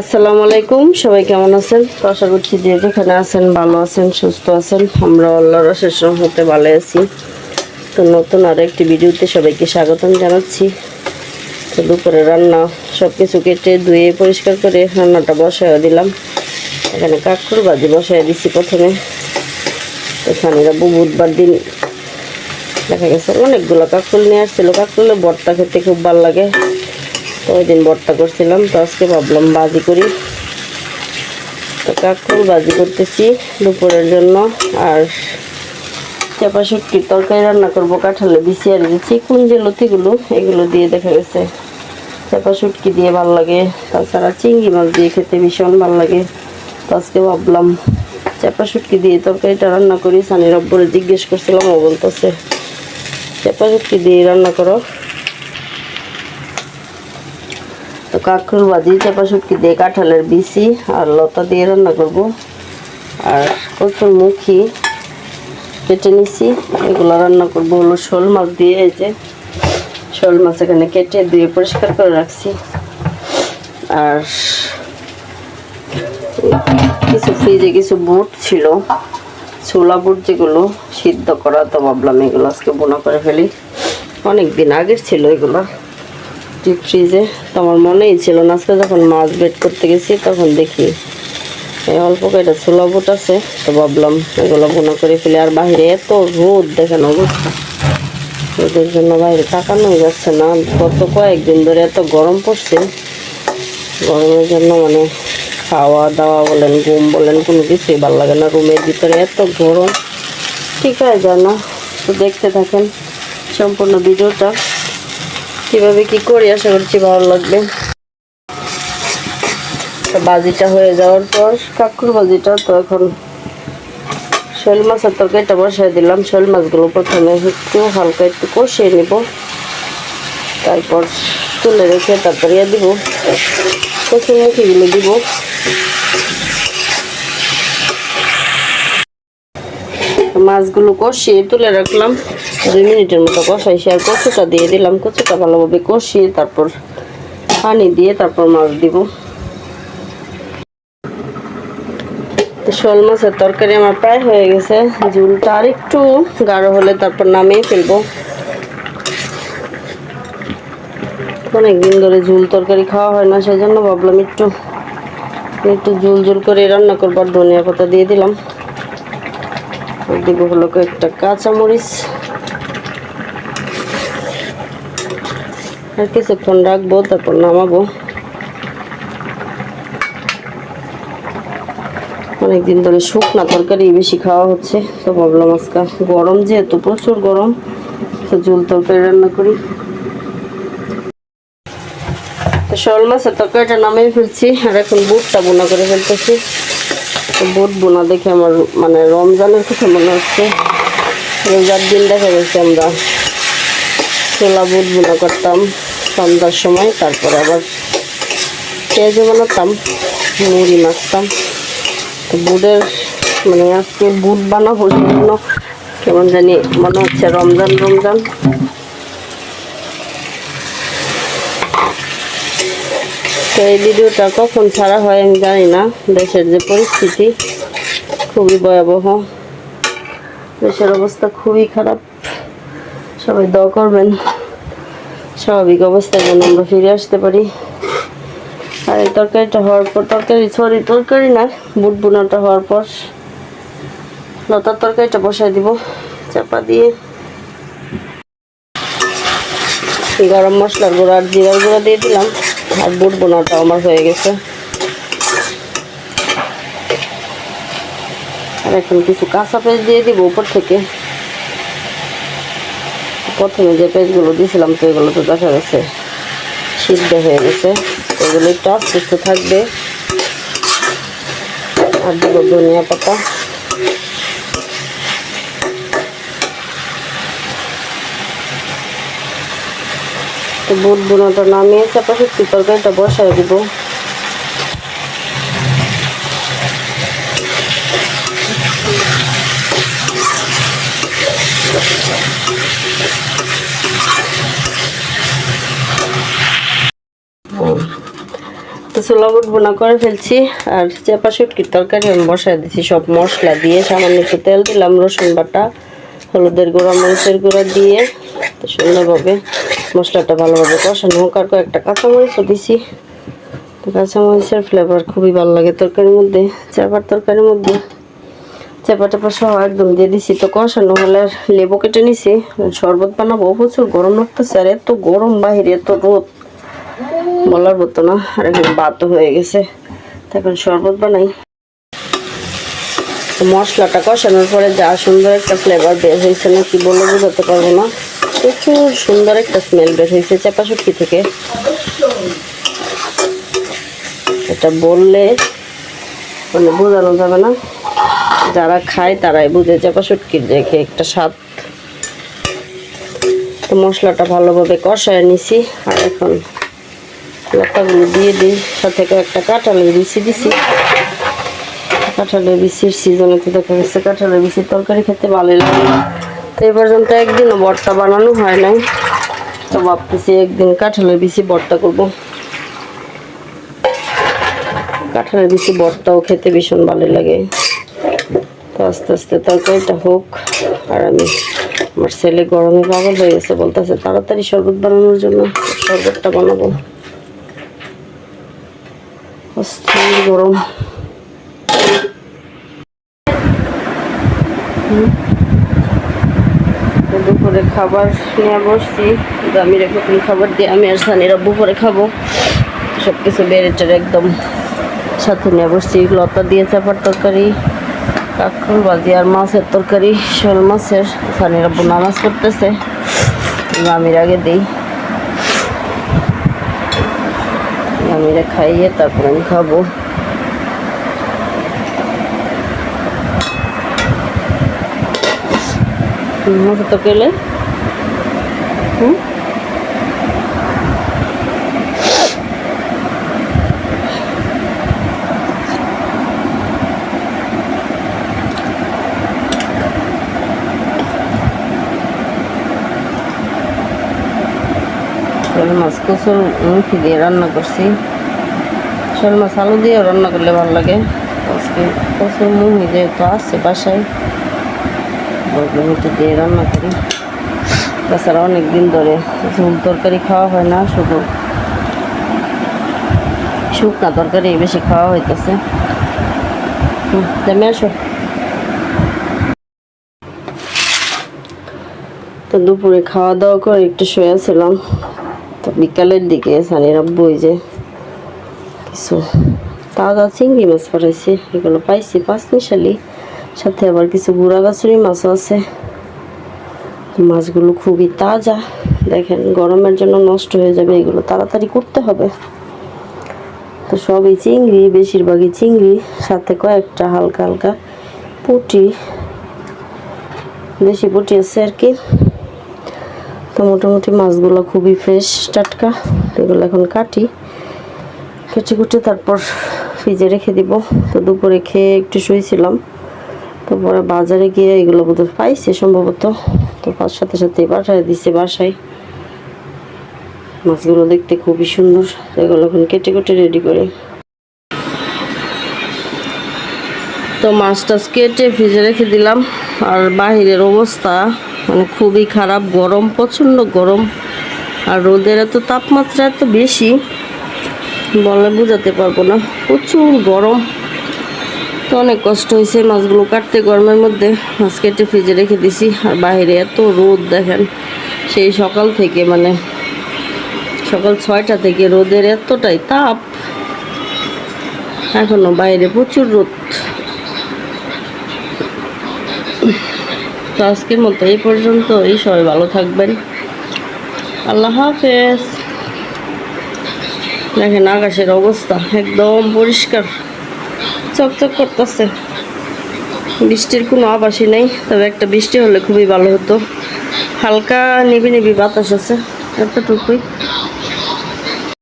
আসসালামু আলাইকুম, সবাই কেমন আছেন? আশা করছি যে যেখানে আছেন ভালো আছেন, সুস্থ আছেন। আমরা আল্লাহর শেষ হতে ভালো আছি। তো নতুন আরও একটি ভিডিওতে সবাইকে স্বাগতম জানাচ্ছি। তো দুপুরে রান্না সব কিছু কেটে ধুয়ে পরিষ্কার করে রান্নাটা বসায় দিলাম। এখানে কাকুর বাজি বসায় দিচ্ছি প্রথমে। স্বামীরা বুধবার দিন দেখা গেছে অনেকগুলো কাকুল নিয়ে আসছিল। কাকুলে ভর্তা খেতে খুব ভালো লাগে। ওই দিন ভর্তা করছিলাম, তো আজকে ভাবলাম বাজি করি। তো কাকুল বাজি করতেছি দুপুরের জন্য। আর চাপা শুটকির তরকারি রান্না করব কাঁঠালে বিছি আর দিচ্ছি কোন যে লতিগুলো, এগুলো দিয়ে দেখা গেছে। চাপা শুটকি দিয়ে ভালো লাগে, তাছাড়া চিংড়ি মাছ দিয়ে খেতে ভীষণ ভালো লাগে। তো আজকে ভাবলাম চাপা শুটকি দিয়ে তরকারিটা রান্না করি। সানি রব্বরে জিজ্ঞেস করছিলাম, ও বলতেছে, চাপা শুটকি দিয়ে রান্না করো। তো কাঁকরুল ভাজি চাপা শুটকি দিয়ে কাঁঠালের বিচি আর লতা দিয়ে রান্না করব। আর কচুর মুখি কেটে নিছি। এগুলো রান্না করব হলো শোল মাছ দিয়ে, এই যে শোল মাছ এখানে কেটে দিয়ে পরিষ্কার করে রাখছি। আর কিছু ফ্রিজে কিছু বুট ছিল, ছোলা বুট যেগুলো সিদ্ধ করা তো ভাবলাম এগুলো আজকে বোনা করে ফেলি। অনেক দিন আগের ছিল এগুলো। ডিপ ফ্রিজে। তো আমার মনেই ছিল না, আজকে যখন মাছ বেট করতে গেছি, তখন দেখি এই অল্প কয়টা ছোলা বুট আছে, তো ভাবলাম এগুলো বোনা করে ফেলে। আর বাইরে এত রোদ, দেখেন অবস্থা। রোদের জন্য বাইরে তাকানোই যাচ্ছে না। গত কয়েকদিন ধরে এত গরম পড়ছে। গরমের জন্য মানে খাওয়া দাওয়া বলেন, ঘুম বলেন, কোনো কিছুই ভালো লাগে না। রুমের ভিতরে এত গরম, ঠিক আছে না। তো দেখতে থাকেন সম্পূর্ণ ভিডিওটা। কীভাবে কি করি আশা করছি ভালো লাগবে। বাজিটা হয়ে যাওয়ার পর কাকুর বাজিটা, তো এখন শোল মাছের তরকারিটা বসাই দিলাম। শোল মাছগুলো প্রথমে একটু হালকা একটু কষিয়ে নিব। তারপর তুলে রেখে তারপর ইয়ে দিব। কচুর মুখিগুলো দিব। মাছগুলো কষিয়ে তুলে রাখলাম। দুই মিনিটের মতো কষাইছি আর কচুটা দিয়ে দিলাম। কচুটা ভালোভাবে কষিয়ে তারপর পানি দিয়ে তারপর মাছ দিব। শোল মাছের তরকারি আমার প্রায় হয়ে গেছে। ঝুলটা আর একটু গাঢ় হলে তারপর নামিয়ে ফেলব। অনেক দিন ধরে ঝুল তরকারি খাওয়া হয় না সেই জন্য ভাবলাম একটু একটু ঝুল ঝুল করে রান্না করবার ধনিয়া পাতা দিয়ে দিলাম। দিব হলো কয়েকটা কাঁচামরিচ। আর কিছুক্ষণ রাখব, তারপর নামাবো। অনেকদিন ধরে শুকনা তরকারি বেশি খাওয়া হচ্ছে, তো ভাবলাম আজকে গরম যেহেতু, প্রচুর গরম, তো ঝুল তরকারি রান্না করি। তো শোল মাছের তরকারিটা নামিয়ে ফেলছি, আর এখন বুটটা বোনা করে ফেলতেছি। বুট বোনা দেখে আমার মানে রমজানের কথা মনে হচ্ছে। রোজার দিন দেখা গেছে আমরা ছোলা বুট বোনা করতাম। সন্ধ্যার সময়, তারপরে আবার পেঁয়াজও বানাতাম মুড়ি মাখতাম। তো বুটের মানে আজকে বুট বানাবো সেজন্য কেমন জানি মনে হচ্ছে রমজান রমজান। তো এই ভিডিওটা কখন ছাড়া হয় আমি জানি না, দেশের যে পরিস্থিতি খুবই ভয়াবহ। দেশের অবস্থা খুবই খারাপ। সবাই দোয়া করবেন। স্বাভাবিক অবস্থায় যেন আমরা ফিরে আসতে পারি। আর এই তরকারিটা হওয়ার পর, তরকারি সরি তরকারি না বুট বোনাটা হওয়ার পর লতার তরকারিটা বসাই দিব, চাপা দিয়ে। গরম মশলার গুঁড়ো আর জিরার গুঁড়ো দিয়ে দিলাম, আর বুট বোনাটা আমার হয়ে গেছে। আর এখন কিছু কাঁচা পেঁয়াজ দিয়ে দিব উপর থেকে। প্রথমে যে পেঁয়াজগুলো দিয়েছিলাম তো এগুলো তো দেখা গেছে সিদ্ধ হয়ে গেছে। এগুলো একটু আস্তে থাকবে। আর দিব ধনিয়া পাতা। তো বুট বোনাটা নামিয়ে শুক্তি তরকারিটা বসায় দিব। তো ছোলা বোনা করে ফেলছি, আর চেপা শুটকির তরকারি আমি বসায় দিছি সব মশলা দিয়ে সামান্য একটু তেল দিলাম, রসুন বাটা, হলুদের গুঁড়া, মরিচের গুঁড়া দিয়ে। তো সুন্দরভাবে মশলাটা ভালোভাবে কষানো হোক। আর কয়েকটা কাঁচামরিচও দিছি। কাঁচামরিচের ফ্লেভার খুবই ভালো লাগে তরকারির মধ্যে, চেপার তরকারির মধ্যে। চেপা টেপা সহ একদম দিয়ে দিছি। তো কষানো হলে আর লেবু কেটে নিছি। শরবত বানাবো, প্রচুর গরম লাগতেছে, আর এত গরম বাহিরে এত রোদ। বলার মতো না, আর এখন বাত হয়ে গেছে। এখন শরবত বানাই। মশলাটা কষানোর পরে যা সুন্দর একটা ফ্লেভার বের হয়েছে না কি বলে বোঝাতে পারব না। প্রচুর সুন্দর একটা স্মেল বের হয়েছে চাপা শুটকি থেকে। এটা বললে মানে বোঝানো যাবে না। যারা খায় তারাই বুঝে চাপা শুটকির রেখে একটা স্বাদ। তো মশলাটা ভালোভাবে কষায় নিছি, আর এখন লতাগুলো দিয়ে দিই। সাথে একটা কাঁঠালের বিচি দিছি। কাঁঠালের বিচির সিজনে তো দেখা গেছে, কাঁঠালের বিচির তরকারি খেতে ভালো লাগে। তো এই পর্যন্ত একদিনও ভর্তা বানানো হয় নাই। তো ভাবতেছি একদিন কাঁঠালের বিচি ভর্তা করব। কাঁঠালের বিচি ভর্তাও খেতে ভীষণ ভালো লাগে। তো আস্তে আস্তে তরকারিটা হোক। আর আমি আমার ছেলে গরমে পাগল হয়ে গেছে, বলতেছে, তাড়াতাড়ি শরবত বানানোর জন্য শরবতটা বানাবো। গরম। দুপুরে খাবার নিয়ে বসছি। আমি রেখে খাবার দিয়ে আমি আর সানিরা দুপুরে খাব। সব কিছু বেড়ে টেড়ে একদম সাথে নিয়ে বসছি। লতা দিয়ে চাপার তরকারি। কাঁকড় ভাজি আর মাছের তরকারি, শোল মাছের, সানির আব্বু নামাজ করতেছে আমির আগে দিই। আমিরা খাইয়ে তারপর আমি খাব। মতো তো কেলে হুম? মাছ, কচুর মুখি দিয়ে রান্না করছি। শোল মাছ আলু দিয়ে রান্না করলে ভালো লাগে। আজকে কচুর মুহি যেহেতু আসছে বাসায় মুখি দিয়ে রান্না করি। তাছাড়া অনেক দিন ধরে ঝোল তরকারি খাওয়া হয় না, শুধু শুকনা তরকারি বেশি খাওয়া হইতেছে। আসো। তো দুপুরে খাওয়া দাওয়া করে একটু শুয়েছিলাম তো বিকালের দিকে সানির আব্বু যে কিছু তাজা চিংড়ি মাছ পাঠাইছে, এগুলো পাইছি পাঁচ মিশালি সাথে আবার কিছু গুঁড়া গাছুরি মাছও আছে। মাছগুলো খুবই তাজা। দেখেন, গরমের জন্য নষ্ট হয়ে যাবে, এগুলো তাড়াতাড়ি করতে হবে। তো সবই চিংড়ি, বেশিরভাগই চিংড়ি, সাথে কয়েকটা হালকা হালকা পুটি বেশি পুটি আছে আর কি। তো মোটামুটি মাছগুলো খুবই ফ্রেশ টাটকা। এগুলো এখন কাটি। কেটে কুটে তারপর ফ্রিজে রেখে দিব। তো দুপুরে খেয়ে একটু শুয়েছিলাম। তারপরে বাজারে গিয়ে এগুলো বোধহয় পাইছে সম্ভবত। তো সাথে সাথে বাসায় দিছে বাসায়। মাছগুলো দেখতে খুবই সুন্দর। এগুলো এখন কেটে কেটে রেডি করে। তো মাছ টাছ কেটে ফ্রিজে রেখে দিলাম। আর বাহিরের অবস্থা মানে খুবই খারাপ, গরম, প্রচণ্ড গরম। আর রোদের এত তাপমাত্রা এত বেশি বলে বোঝাতে পারব না। প্রচুর গরম। তো অনেক কষ্ট হয়েছে মাছগুলো কাটতে গরমের মধ্যে। মাছ কেটে ফ্রিজে রেখে দিছি। আর বাইরে এত রোদ দেখেন। সেই সকাল থেকে মানে সকাল ছয়টা থেকে রোদের এতটাই তাপ। এখনও বাইরে প্রচুর রোদ। তো আজকের মতো এই পর্যন্ত এই সবাই ভালো থাকবেন। আল্লাহ হাফেজ। দেখেন আকাশের অবস্থা একদম পরিষ্কার। চকচক করতেছে। বৃষ্টির কোনো আবাসই নেই, তবে একটা বৃষ্টি হলে খুবই ভালো হতো। হালকা নিবি নিবি বাতাস আছে, এতটুকুই।